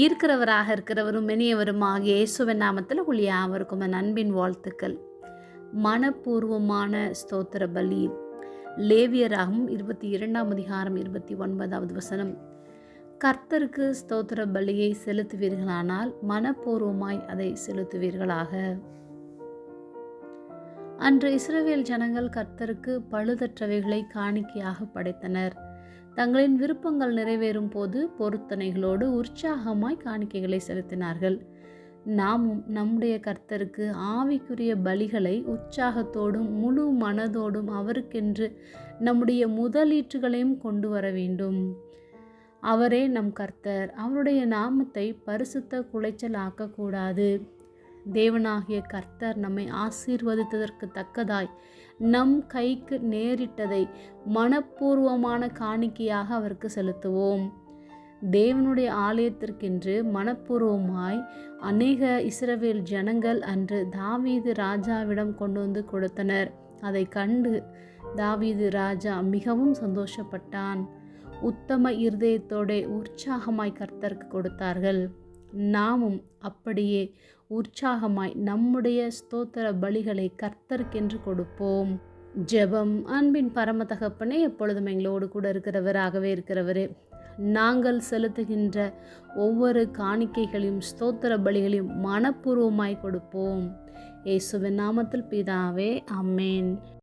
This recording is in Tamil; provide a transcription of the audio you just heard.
இருக்கிறவராக இருக்கிறவரும் மெனியவருமாகிய இயேசுவின் நாமத்தில் உள்ள யாவருக்கும் அன்பின் வாழ்த்துக்கள். மனப்பூர்வமான ஸ்தோத்திர பலி. லேவியராகவும் இருபத்தி இரண்டாம் அதிகாரம் இருபத்தி ஒன்பதாவது வசனம். கர்த்தருக்கு ஸ்தோத்திர பலியை செலுத்துவீர்களானால் மனப்பூர்வமாய் அதை செலுத்துவீர்களாக. அன்று இஸ்ரவேல் ஜனங்கள் கர்த்தருக்கு பழுதற்றவைகளை காணிக்கையாக படைத்தனர். தங்களின் விருப்பங்கள் நிறைவேறும் போது பொருத்தனைகளோடு உற்சாகமாய் காணிக்கைகளை செலுத்தினார்கள். நாமும் நம்முடைய கர்த்தருக்கு ஆவிக்குரிய பலிகளை உற்சாகத்தோடும் முழு மனதோடும் அவருக்கென்று நம்முடைய முதலீட்டுகளையும் கொண்டு வர வேண்டும். அவரே நம் கர்த்தர். அவருடைய நாமத்தை பரிசுத்த குலைச்சல் ஆக்கக்கூடாது தேவனாகிய கர்த்தர் நம்மை ஆசீர்வதித்ததற்கு தக்கதாய் நம் கைக்கு நேரிட்டதை மனப்பூர்வமான காணிக்கையாக அவருக்கு செலுத்துவோம். தேவனுடைய ஆலயத்திற்கென்று மனப்பூர்வமாய் அநேக இஸ்ரவேல் ஜனங்கள் அன்று தாவீது ராஜாவிடம் கொண்டு வந்து கொடுத்தனர். அதை கண்டு தாவீது ராஜா மிகவும் சந்தோஷப்பட்டான். உத்தம இருதயத்தோட உற்சாகமாய் கர்த்தருக்கு கொடுத்தார்கள். நாமும் அப்படியே உற்சாகமாய் நம்முடைய ஸ்தோத்திர பலிகளை கர்த்தருக்கென்று கொடுப்போம். ஜெபம் அன்பின் பரம தகப்பனே எப்பொழுதும் எங்களோடு கூட இருக்கிறவராகவே இருக்கிறவரே நாங்கள் செலுத்துகின்ற ஒவ்வொரு காணிக்கைகளையும் ஸ்தோத்திர பலிகளையும் மனப்பூர்வமாய் கொடுப்போம். இயேசுவின் நாமத்தில் பிதாவே அம்மேன்